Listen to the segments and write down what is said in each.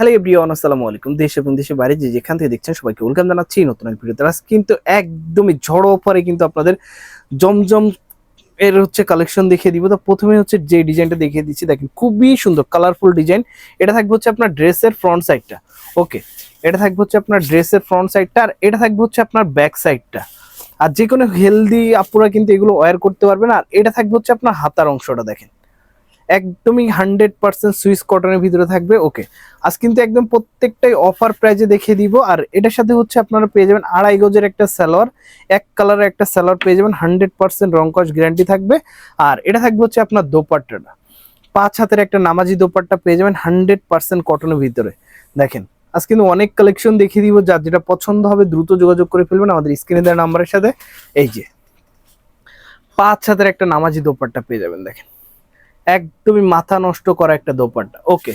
Hello everyone, আসসালামু আলাইকুম। দেশ এবং দেশের বাইরে যে যেখান থেকে দেখছেন সবাইকে ওয়েলকাম জানাচ্ছি নতুন এক ভিডিওতে। আজ কিন্তু একদমই ঝড় অফারে কিন্তু আপনাদের জমজম এর হচ্ছে কালেকশন দেখিয়ে দিব। তো প্রথমে হচ্ছে যে ডিজাইনটা দেখিয়ে দিচ্ছি, দেখেন খুবই সুন্দর কালারফুল ডিজাইন। এটা থাকবে হচ্ছে আপনার ড্রেসের ফ্রন্ট সাইডটা ওকে এটা থাকবে হচ্ছে আপনার ড্রেসের ফ্রন্ট সাইডটা আর এটা থাকবে হচ্ছে আপনার ব্যাক সাইডটা আর যে কোনো হেলদি আপুরা কিন্তু এগুলো ওয়্যার করতে পারবেন। আর এটা থাকবে হচ্ছে আপনার হাতার অংশটা, দেখেন। একদমই হান্ড্রেড পার্সেন্ট সুইস কটনের ভিতরে থাকবে, ওকে। আজ কিন্তু একদম প্রত্যেকটাই অফার প্রাইজে দেখিয়ে দিব, আর এটার সাথে হচ্ছে আপনারা পেয়ে যাবেন আড়াই গজের একটা স্যালোয়ার এক কালারের একটা স্যালোয়ার পেয়ে যাবেন, হান্ড্রেড পার্সেন্ট রংকশ গ্যারান্টি থাকবে, আর এটা থাকবে হচ্ছে আপনার দোপাট্টাটা। পাঁচ হাতের একটা নামাজি দোপাট্টা পেয়ে যাবেন, হান্ড্রেড পার্সেন্ট কটনের ভিতরে। দেখেন, আজ কিন্তু অনেক কালেকশন দেখিয়ে দিব, যার যেটা পছন্দ হবে দ্রুত যোগাযোগ করে ফেলবেন আমাদের স্ক্রিনে দেওয়া নাম্বারের সাথে। এই যে, পাঁচ হাতের একটা নামাজি দোপাট্টা পেয়ে যাবেন, দেখেন। একদমই মাথা নষ্ট করা একটা দোপাট্টা। ওকে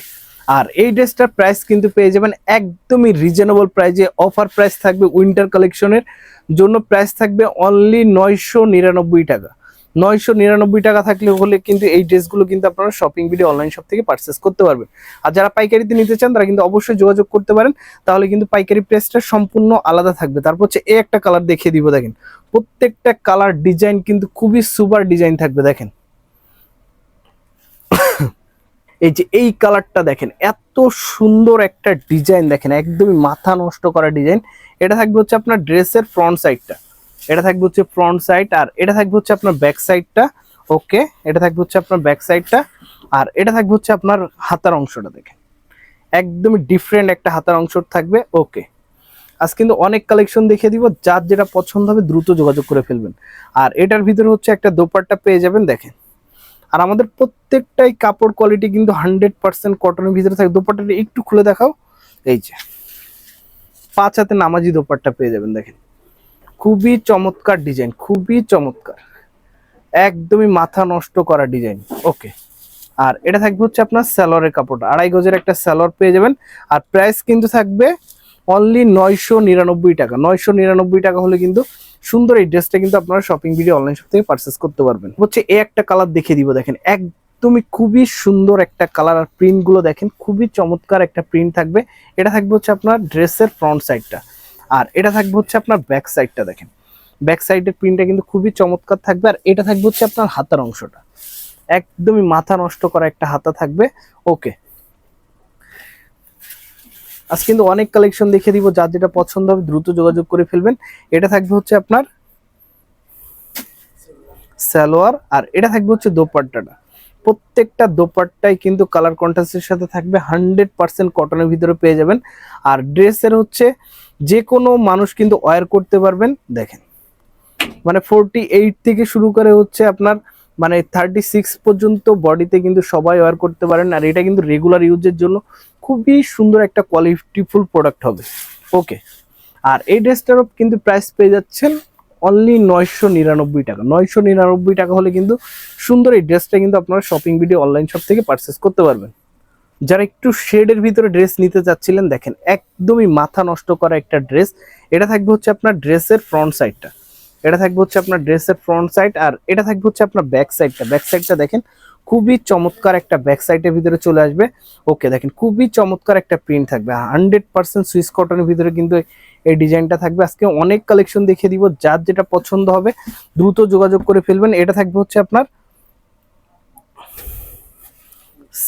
আর এই ড্রেসটার প্রাইস কিন্তু পেয়ে যাবেন একদমই রিজনেবল প্রাইজে অফার প্রাইস থাকবে উইন্টার কালেকশনের জন্য প্রাইস থাকবে অনলি নয়শো নিরানব্বই টাকা। নয়শো নিরানব্বই টাকা থাকলে হলে কিন্তু এই ড্রেসগুলো কিন্তু আপনারা শপিং ভিডিও অনলাইন শপ থেকে পারচেস করতে পারবেন। আর যারা পাইকারিতে নিতে চান, তারা কিন্তু অবশ্যই যোগাযোগ করতে পারেন, তাহলে কিন্তু পাইকারি প্রাইসটা সম্পূর্ণ আলাদা থাকবে। তারপর হচ্ছে এই একটা কালার দেখিয়ে দিব, দেখেন। প্রত্যেকটা কালার ডিজাইন কিন্তু খুবই সুপার ডিজাইন থাকবে, দেখেন। এই যে এই কালারটা দেখেন, এত সুন্দর একটা ডিজাইন দেখেন, একদমই মাথা নষ্ট করা ডিজাইন এটা থাকবে হচ্ছে আপনার ড্রেসের ফ্রন্ট সাইডটা এটা থাকবে হচ্ছে ফ্রন্ট সাইড আর এটা থাকবে হচ্ছে আপনার ব্যাক সাইডটা ওকে এটা থাকবে হচ্ছে আপনার ব্যাক সাইডটা আর এটা থাকবে হচ্ছে আপনার হাতার অংশটা দেখেন। একদমই ডিফারেন্ট একটা হাতার অংশ থাকবে ওকে আজ কিন্তু অনেক কালেকশন দেখিয়ে দিব, যার যেটা পছন্দ হবে দ্রুত যোগাযোগ করে ফেলবেন। আর এটার ভিতরে হচ্ছে একটা দোপাট্টা পেয়ে যাবেন, দেখেন। আর আমাদের প্রত্যেকটাই কাপড় কোয়ালিটি কিন্তু হান্ড্রেড পার্সেন্ট কটনের ভিতরে থাকে। দোপাট্টাটা একটু খুলে দেখাও। এই যে, পাঁচ হাতে নামাজি দোপাট্টা পেয়ে যাবেন, দেখেন। খুবই চমৎকার ডিজাইন খুবই চমৎকার। একদমই মাথা নষ্ট করা ডিজাইন ওকে আর এটা থাকবে হচ্ছে আপনার স্যালোয়ারের কাপড়টা। আড়াই গজের একটা স্যালোয়ার পেয়ে যাবেন। আর প্রাইস কিন্তু থাকবে অনলি নয়শো নিরানব্বই টাকা। নয়শো নিরানব্বই টাকা হলে কিন্তু সুন্দর এই ড্রেসটা কিন্তু আপনারা শপিং ভিডিও অনলাইন শপ থেকে পারচেস করতে পারবেন। হচ্ছে এই একটা কালার দেখিয়ে দিব, দেখেন এক একদমই খুবই সুন্দর একটা কালার আর প্রিন্টগুলো দেখেন, খুবই চমৎকার একটা প্রিন্ট থাকবে। এটা থাকবে হচ্ছে আপনার ড্রেসের ফ্রন্ট সাইডটা আর এটা থাকবে হচ্ছে আপনার ব্যাক সাইডটা দেখেন। ব্যাক সাইডের প্রিন্টটা কিন্তু খুবই চমৎকার থাকবে। আর এটা থাকবে হচ্ছে আপনার হাতার অংশটা। একদমই মাথা নষ্ট করা একটা হাতা থাকবে। ওকে আজ কিন্তু অনেক কালেকশন দেখিয়ে দিব, যার যেটা পছন্দ হবে দ্রুত যোগাযোগ করে ফেলবেন। এটা থাকবে হচ্ছে আপনার সালোয়ার, আর এটা থাকবে হচ্ছে দোপাট্টাটা। প্রত্যেকটা দোপাট্টাই কিন্তু কালার কন্ট্রাস্টের সাথে থাকবে হান্ড্রেড পার্সেন্ট কটনের ভিতরে পেয়ে যাবেন। আর ড্রেসের হচ্ছে যে কোনো মানুষ কিন্তু ওয়্যার করতে পারবেন, দেখেন। মানে ফোরটি এইট থেকে শুরু করে হচ্ছে আপনার মানে থার্টি সিক্স পর্যন্ত বডিতে কিন্তু সবাই ওয়ার করতে পারেন আর এটা কিন্তু রেগুলার ইউজের জন্য খুবই সুন্দর একটা কোয়ালিটিফুল প্রোডাক্ট হবে। ওকে আর এই ড্রেসটারও কিন্তু প্রাইস পেয়ে যাচ্ছেন অনলি নয়শো নিরানব্বই টাকা। নয়শো নিরানব্বই টাকা হলে কিন্তু সুন্দর এই ড্রেসটা কিন্তু আপনারা শপিং ভিডিও অনলাইন শপ থেকে পারচেস করতে পারবেন। যারা একটু শেডের ভিতরে ড্রেস নিতে চাচ্ছিলেন, দেখেন, একদমই মাথা নষ্ট করা একটা ড্রেস এটা থাকবে হচ্ছে আপনার ড্রেসের ফ্রন্ট সাইডটা এটা থাকবে হচ্ছে আপনার ড্রেসের ফ্রন্ট সাইড আর এটা থাকবে হচ্ছে আপনার ব্যাক সাইডটা ব্যাক সাইডটা দেখেন, খুবই চমৎকার একটা ব্যাক সাইডের ভিতরে চলে আসবে। ওকে দেখেন, খুবই চমৎকার একটা প্রিন্ট থাকবে। হান্ড্রেড পার্সেন্ট সুইস কটনের ভিতরে কিন্তু এই ডিজাইনটা থাকবে। আজকে অনেক কালেকশন দেখিয়ে দিব, যার যেটা পছন্দ হবে, দ্রুত যোগাযোগ করে ফেলবেন। এটা থাকবে হচ্ছে আপনার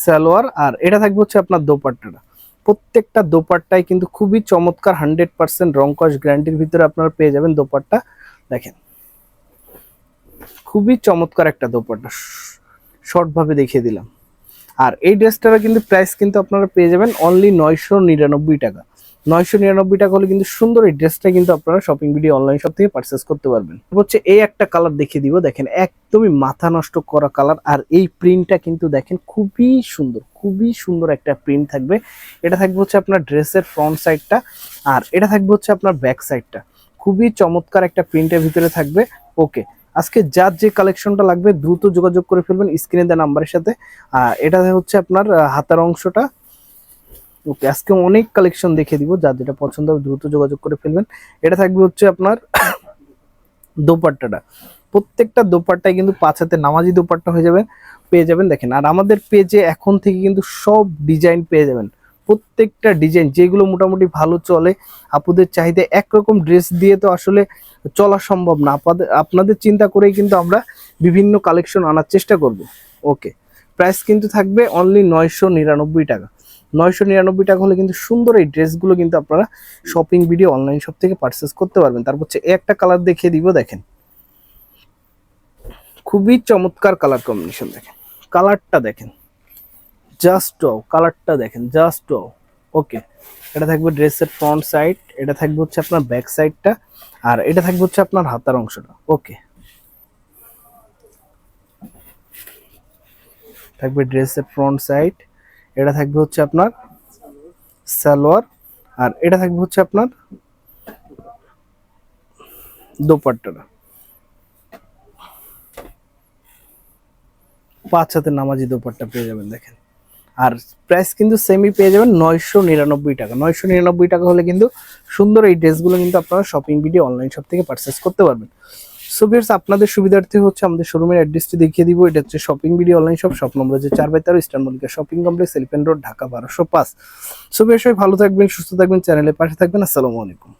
সালোয়ার আর এটা থাকবে হচ্ছে আপনার দোপাট্টাটা। প্রত্যেকটা দোপাট্টাই কিন্তু খুবই চমৎকার হান্ড্রেড পার্সেন্ট রংকশ গ্যারান্টির ভিতরে আপনারা পেয়ে যাবেন দোপাট্টা। দেখেন। খুবই চমৎকার একটা দোপাট্টা। শর্ট ভাবে দেখিয়ে দিলাম। আর এই ড্রেসটার কিন্তু প্রাইস কিন্তু আপনারা পেয়ে যাবেন অনলি নয়শো নিরানব্বই টাকা। নয়শো নিরানব্বই টাকা হলে কিন্তু সুন্দর এই ড্রেসটা কিন্তু আপনারা শপিং ভিডিও অনলাইন শপ থেকে পারচেস করতে পারবেন। হচ্ছে এই একটা কালার দেখিয়ে দিব। দেখেন, একদমই মাথা নষ্ট করা কালার আর এই প্রিন্টটা কিন্তু দেখেন, খুবই সুন্দর খুবই সুন্দর একটা প্রিন্ট থাকবে। এটা থাকবে হচ্ছে আপনার ড্রেসের ফ্রন্ট সাইডটা আর এটা থাকবে হচ্ছে আপনার ব্যাক সাইডটা খুবই চমৎকার একটা প্রিন্টের ভিতরে থাকবে। ওকে আজকে যার যে কালেকশনটা লাগবে, দ্রুত যোগাযোগ করে ফেলবেন স্ক্রিনে দেওয়া নাম্বারের সাথে। এটা হচ্ছে আপনার হাতার অংশটা। ওকে আজকে অনেক কালেকশন দেখে দিব, যার যেটা পছন্দ হবে দ্রুত যোগাযোগ করে ফেলবেন। এটা থাকবে হচ্ছে আপনার দোপাট্টাটা। প্রত্যেকটা দোপাট্টায় কিন্তু পাঁচ হাতে নামাজি দোপাট্টা হয়ে যাবে, পেয়ে যাবেন। দেখেন, আর আমাদের পেজে এখন থেকে কিন্তু সব ডিজাইন পেয়ে যাবেন। প্রত্যেকটা ডিজাইন যেগুলো মোটামুটি ভালো চলে, আপুদের চাহিদা একরকম ড্রেস দিয়ে তো আসলে চলা সম্ভব না। আপনাদের আপনাদের চিন্তা করেই কিন্তু আমরা বিভিন্ন কালেকশন আনার চেষ্টা করব। ওকে প্রাইস কিন্তু থাকবে অনলি নয়শো নিরানব্বই টাকা। নয়শো নিরানব্বই টাকা হলে কিন্তু সুন্দর এই ড্রেসগুলো কিন্তু আপনারা শপিং ভিডিও অনলাইন শপ থেকে পারচেস করতে পারবেন। তারপর হচ্ছে একটা কালার দেখিয়ে দিব, দেখেন। খুবই চমৎকার কালার কম্বিনেশন দেখেন। কালারটা দেখেন। জাস্ট কালারটা দেখেন জাস্ট ওকে এটা থাকবে ড্রেসের ফ্রন্ট সাইড এটা থাকবে হচ্ছে আপনার ব্যাক সাইডটা আর এটা থাকবে হচ্ছে আপনার হাতার অংশটা ওকে থাকবে ড্রেসের ফ্রন্ট সাইড এটা থাকবে হচ্ছে আপনার সালোয়ার, আর এটা থাকবে হচ্ছে আপনার দোপাট্টাটা। পাঁচ হাতে নামাজি দোপাট্টা পেয়ে যাবেন, দেখেন। আর প্রাইস কিন্তু সেমই পেয়ে যাবেন নয়শো নিরানব্বই টাকা। নয়শো নিরানব্বই টাকা হলে কিন্তু সুন্দর এই ড্রেসগুলো কিন্তু আপনারা শপিং ভিডিও অনলাইন শপ থেকে পারচেস করতে পারবেন। সো ভিউয়ার্স আপনাদের সুবিধার্থে হচ্ছে আমাদের শোরুমের অ্যাড্রেসটি দেখিয়ে দিব। এটা হচ্ছে shopping video online shop shop number হচ্ছে চার বাই তেরো eastern Mallika shopping complex elephant road Dhaka বারোশো পাঁচ। সো ভিউয়ার্স সবাই ভালো থাকবেন, সুস্থ থাকবেন চ্যানেলের পাশে থাকবেন। আসসালামু আলাইকুম।